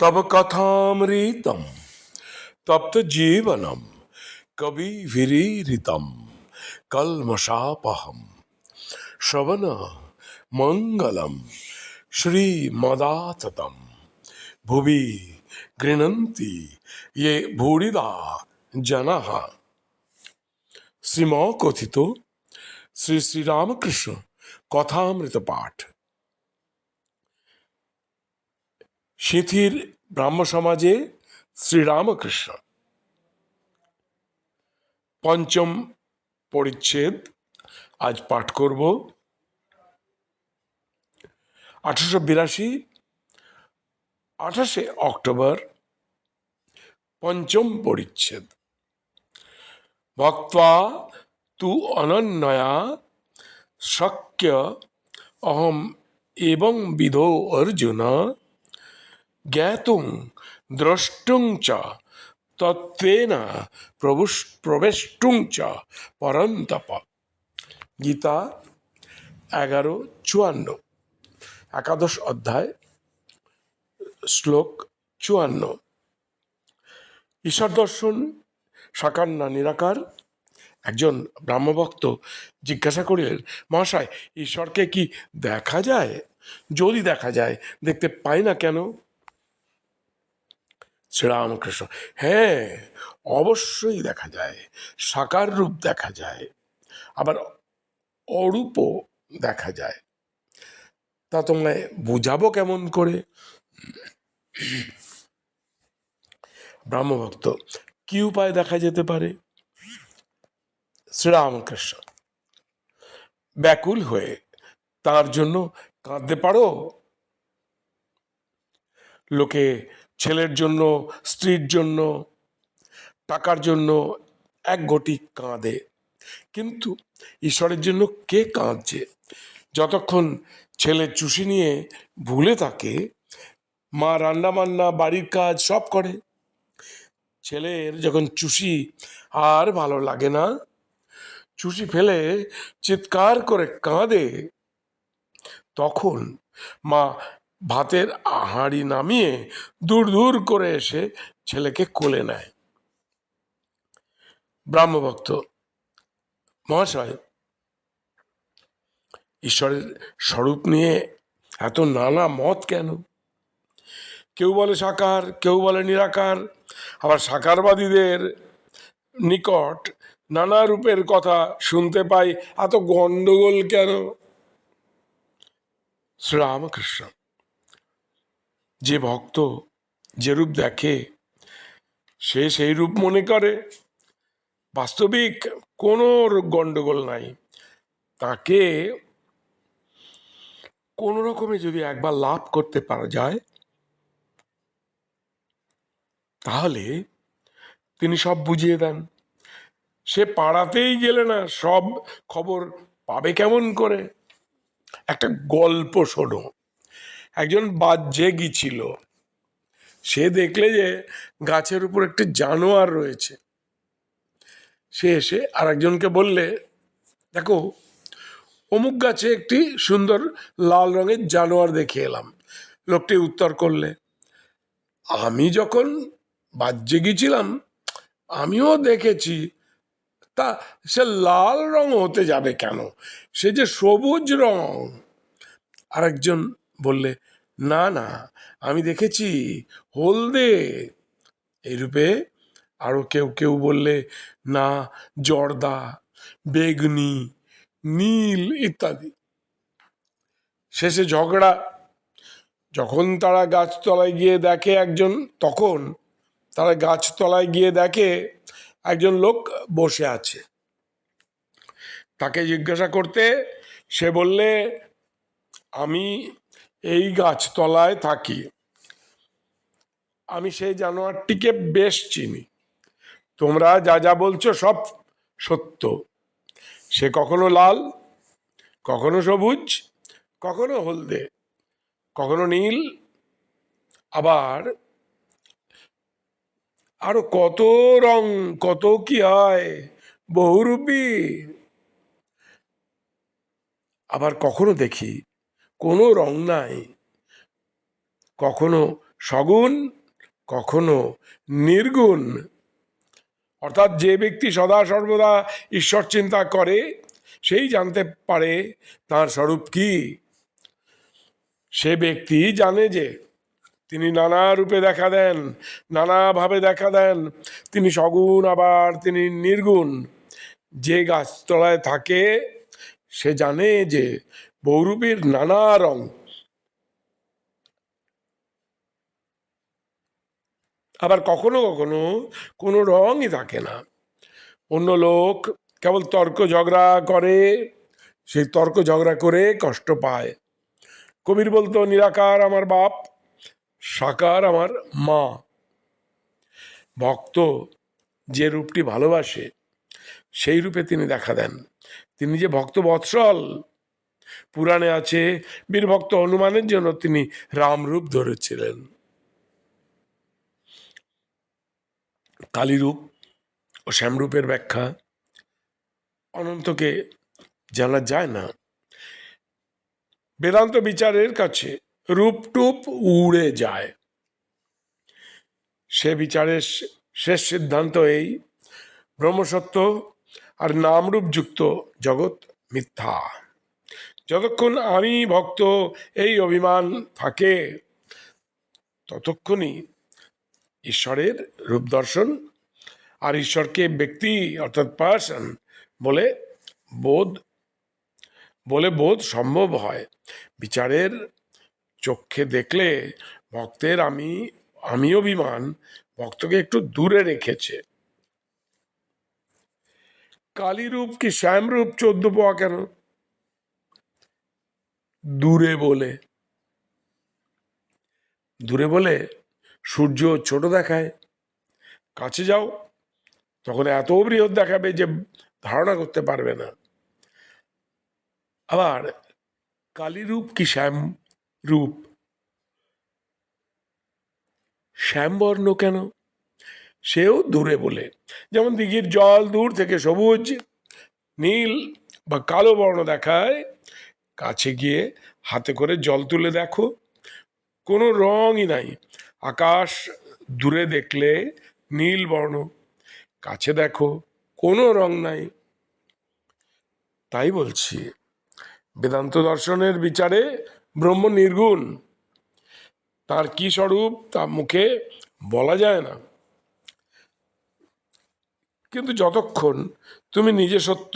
तब कथामृतम तप्त जीवनम कवि विरीतम कलमशापहम श्रवण मंगलम श्री मदाततम भुवि गृणंती ये भूरिदा जना। श्रीमौ श्री श्री रामकृष्ण कथामृत पाठ সিথির ব্রাহ্ম সমাজে শ্রীরামকৃষ্ণ। পঞ্চম পরিচ্ছেদ, আজ পাঠ করব। আঠারোশো বিরাশি, আঠাশে অক্টোবর, পঞ্চম পরিচ্ছেদ। ভক্তা তু অনন্যয়া শক্য অহম এবং বিধো অর্জুন। জ্ঞাতুং দ্রষ্টুং চ, তত্ত্বেন প্রবুষ- প্রবেষ্টুং চ পরন্তপ গীতা এগারো চুয়ান্ন। একাদশ অধ্যায়, শ্লোক চুয়ান্ন। ঈশ্বর দর্শন সাকার না নিরাকার। একজন ব্রাহ্মভক্ত জিজ্ঞাসা করিলেন, মহাশয়, ঈশ্বরকে কি দেখা যায়? যদি দেখা যায়, দেখতে পাই না কেন? শ্রীরামকৃষ্ণ। হ্যাঁ অবশ্যই দেখা যায়, সাকার রূপ দেখা যায়, আবার অরূপও দেখা যায়। তা তোমায় বুঝাবো কেমন করে? ব্রাহ্মভক্ত, কি উপায় দেখা যেতে পারে? শ্রীরামকৃষ্ণ, ব্যাকুল হয়ে তার জন্য কাঁদতে পারো? লোকে ছেলের জন্য, স্ত্রীর জন্য, টাকার জন্য এক ঘটি কাঁদে। কিন্তু ঈশ্বরের জন্য কে কাঁদছে? যতক্ষণ ছেলে চুষি নিয়ে ভুলে থাকে, মা রান্না বান্না বাড়ির কাজ সব করে। ছেলের যখন চুষি আর ভালো লাগে না, চুষি ফেলে চিৎকার করে কাঁদে, তখন মা ভাতের হাঁড়ি নামিয়ে দূর দূর করে এসে ছেলেকে কোলে নেয়। ব্রাহ্মভক্ত মহাশয়, ঈশ্বরের স্বরূপ নিয়ে এত নানা মত কেন? কেউ বলে সাকার, কেউ বলে নিরাকার, আবার সাকারবাদীদের নিকট নানা রূপের কথা শুনতে পাই, এত গন্ডগোল কেন? শ্রীরামকৃষ্ণ। যে ভক্ত যে রূপ দেখে, সে সেই রূপ মনে করে। বাস্তবিক কোনো গন্ডগোল নাই। তাকে কোন রকমে যদি একবার লাভ করতে পারা যায়, তাহলে তিনি সব বুঝিয়ে দেন। সে পাড়াতেই গেলে না, সব খবর পাবে কেমন করে? একটা গল্প শোনো। একজন বাজ্যে গিয়েছিল সে দেখলে যে গাছের উপর একটি জানোয়ার রয়েছে। সে এসে আর একজনকে বললে, দেখো, অমুক গাছে একটি সুন্দর লাল রঙের জানোয়ার দেখে এলাম। লোকটি উত্তর করলে, আমি যখন বাজ্যে গিয়েছিলাম আমিও দেখেছি। তা, সে লাল রং হতে যাবে কেন? সে যে সবুজ রং আরেকজন বললে, না না, আমি দেখেছি, হলদে। এইরূপে আরও কেউ কেউ বললে, না, জর্দা, বেগনি, নীল, ইত্যাদি। শেষে ঝগড়া। যখন তারা গাছতলায় গিয়ে দেখে একজন, তখন তারা গাছতলায় গিয়ে দেখে একজন লোক বসে আছে। তাকে জিজ্ঞাসা করতে সে বললে, আমি এই গাছতলায় থাকি। আমি সেই জানোয়ারটিকে বেশ চিনি। তোমরা যা যা বলছো সব সত্য। সে কখনো লাল, কখনো সবুজ, কখনো হলদে, কখনো নীল, আবার আরও কত রং, কত কি হয় বহুরূপী। আবার কখনো দেখি কোনো রং নাই। কখনো সগুণ, কখনো নির্গুণ। অর্থাৎ যে ব্যক্তি সদা সর্বদা ঈশ্বর চিন্তা করে, সেই জানতে পারে তার স্বরূপ কি। সে ব্যক্তি জানে যে তিনি নানা রূপে দেখা দেন নানাভাবে দেখা দেন। তিনি সগুণ, আবার তিনি নির্গুণ। যে গাছতলায় থাকে, সে জানে যে বহুরূপীর নানা রং। আবার কখনো কখনো কোনো রঙই থাকে না। অন্য লোক কেবল তর্ক ঝগড়া করে, সেই তর্ক ঝগড়া করে কষ্ট পায়। কবির বলতো, নিরাকার আমার বাপ, সাকার আমার মা। ভক্ত যে রূপটি ভালোবাসে, সেই রূপে তিনি দেখা দেন। তিনি যে ভক্ত বৎসল পুরাণে আছে বীরভক্ত হনুমানের জন্য তিনি রামরূপ ধরেছিলেন। কালীরূপ ও শ্যামরূপের ব্যাখ্যা অনন্তকে জানা যায় না। বেদান্ত বিচারের কাছে রূপটুপ উড়ে যায়। সে বিচারের শেষ সিদ্ধান্ত এই, ব্রহ্মসত্য আর নামরূপ যুক্ত জগৎ মিথ্যা। যতক্ষণ আমি ভক্ত, এই অভিমান থাকে, ততক্ষণই ঈশ্বরের রূপ দর্শন আর ঈশ্বরকে ব্যক্তি অর্থাৎ পার্সন বলে বোধ বলে বোধ সম্ভব হয়। বিচারের চোখে দেখলে ভক্তের আমি আমি অভিমান ভক্তকে একটু দূরে রেখেছে। কালীরূপ কি শ্যামরূপ, চোদ্দ পাওয়া কেন? দূরে বলে। দূরে বলে সূর্য ছোট দেখায়, কাছে যাও, তখন এত বৃহৎ দেখাবে যে ধারণা করতে পারবে না। আবার কালীরূপ কি শ্যাম রূপ? শ্যামবর্ণ কেন? সেও দূরে বলে। যেমন দিঘির জল দূর থেকে সবুজ, নীল বা কালো বর্ণ দেখায় কাছে গিয়ে হাতে করে জল তুলে দেখো। কোনো রঙই নাই। আকাশ দূরে দেখলে নীল বর্ণ। কাছে দেখো কোনো রং নাই। তাই বলছি, বেদান্ত দর্শনের বিচারে ব্রহ্ম নির্গুণ। তার কি স্বরূপ তা মুখে বলা যায় না। কিন্তু যতক্ষণ তুমি নিজে সত্য,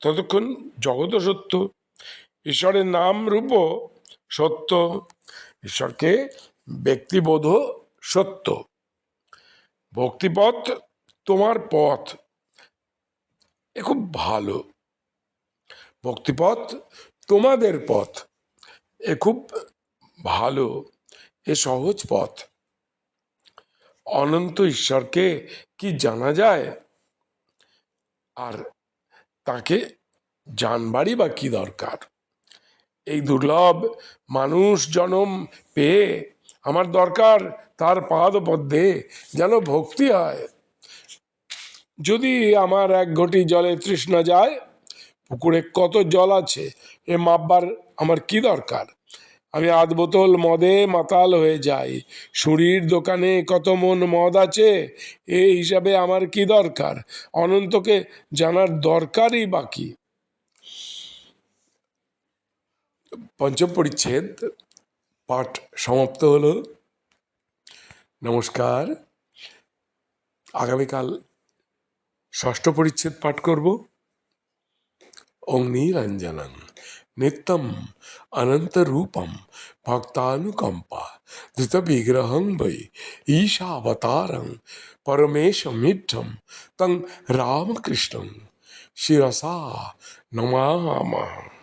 ততক্ষণ জগৎ সত্য। ঈশ্বরের নাম রূপ সত্য। ঈশ্বরকে ব্যক্তিবোধ সত্য। ভক্তিপথ তোমার পথ। এ খুব ভালো। ভক্তিপথ তোমাদের পথ। এ খুব ভালো। এ সহজ পথ। অনন্ত ঈশ্বরকে কি জানা যায়? আর তাকে জানবারই বা কি দরকার? এই দুর্লভ মানুষ জনম পেয়ে আমার দরকার তার পাদ পদ্মে যেন ভক্তি হয়। যদি আমার এক ঘটি জলে তৃষ্ণা যায়, পুকুরে কত জল আছে, এ মাপবার আমার কি দরকার? আমি আধ বোতল মদে মাতাল হয়ে যাই, সুরির দোকানে কত মন মদ আছে এই হিসাবে আমার কি দরকার? অনন্তকে জানার দরকারই বাকি। পঞ্চম পরিচ্ছেদ, পাঠ সমাপ্ত হল। নমস্কার। আগামীকাল ষষ্ঠ পরিচ্ছেদ পাঠ করব। অগ্নিরঞ্জনম নিত্যম অনন্তরূপম ভক্তানুকম্পা ধৃত বিগ্রহং বৈ ঈশাবতারং পরমেশমিঢ্ঢম তং রামকৃষ্ণং শিরসা নমামः।